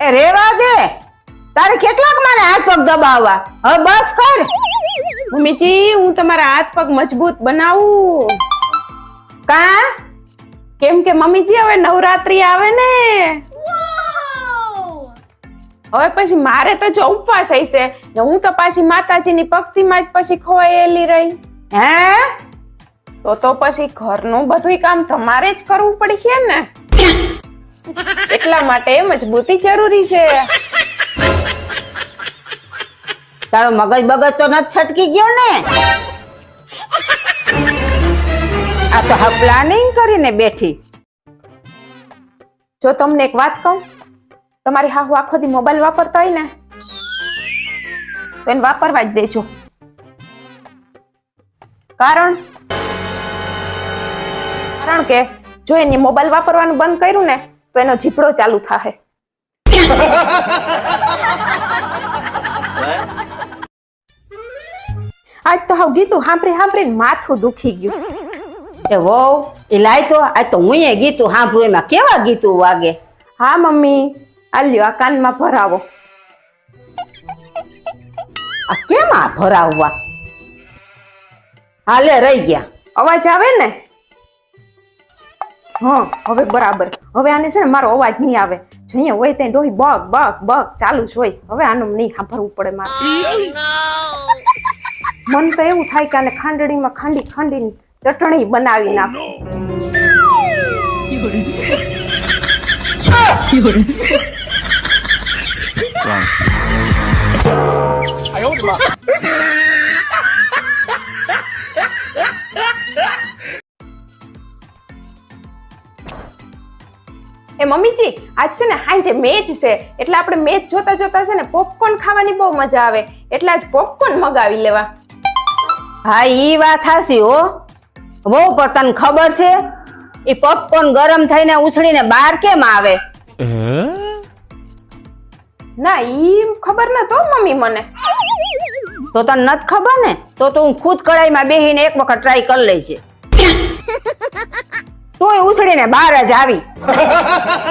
એ રેવા દે. તારે કેટલાક મારે હાથ પગ દબાવવા? હવે બસ કર. મમ્મીજી હું તમારા હાથ પગ મજબૂત બનાવું. કા? કેમ કે મમ્મીજી હવે નવરાત્રી આવે ને. હવે પછી મારે તો જો ઉપવાસ હશે. ને હું તો પાછી માતાજીની ભક્તિમાં જ પછી ખોવાયેલી રહી. હે? તો તો પછી ઘરનું બધું કામ તમારે જ કરવું પડશે ને. એટલા માટે મજબૂતી જરૂરી છે. તારો મગજ બગજ તો નથી છટકી ગયો ને. આ તો હા પ્લાનિંગ કરીને બેઠી. જો તમને એક વાત કહું, તમારી હાહુ આખો દી મોબાઈલ વાપરતા હોય ને, તો એને વાપરવા જ દેજો. કારણ કારણ કે જો એને મોબાઈલ વાપરવાનું બંધ કર્યું ને તો એનો જીપડો ચાલુ થાહે. આજ તો હાવ ગીતું સાંભળી સાંભળીને માથું દુખી ગયું. એ વહુ એ લાય તો આ તો હું ગીતું સાંભળું એમાં કેવા ગીતું વાગે? હા મમ્મી આ લ્યો આ કાનમાં ભરાવો. આ કેમ આ ભરાવવા? હાલે રહી ગયા. અવાજ આવે ને? હા હવે બરાબર. હવે આને છે ને મારો અવાજ નહીં આવે. જઈએ હોય ત્યાં ડોહી બગ બગ બગ ચાલુ જ હોય. હવે આનું નહીં સાંભળવું પડે મારે. મન તો એવું થાય કે આને ખાંડણીમાં ખાંડી ખાંડીને ચટણી બનાવી નાખો. એ મમ્મીજી આજ છે ને સાંજે મેચ છે એટલે આપણે મેચ જોતા જોતા છે ને પોપકોર્ન ખાવાની બહુ મજા આવે એટલે આજ પોપકોર્ન મગાવી લેવા. હા ઈ વાત હાસી હો. બહુ પણ તને ખબર છે? એ પોપકોર્ન ગરમ થઈને ઉછળીને બહાર કેમ આવે? ના ઈ ખબર નતો મમ્મી મને. તો તને નથી ખબર ને? તો તો હું ખુદ કડાઈમાં બેસીને એક વખત ટ્રાય કરી લેજે તોય ઉછળીને બહાર જ આવી.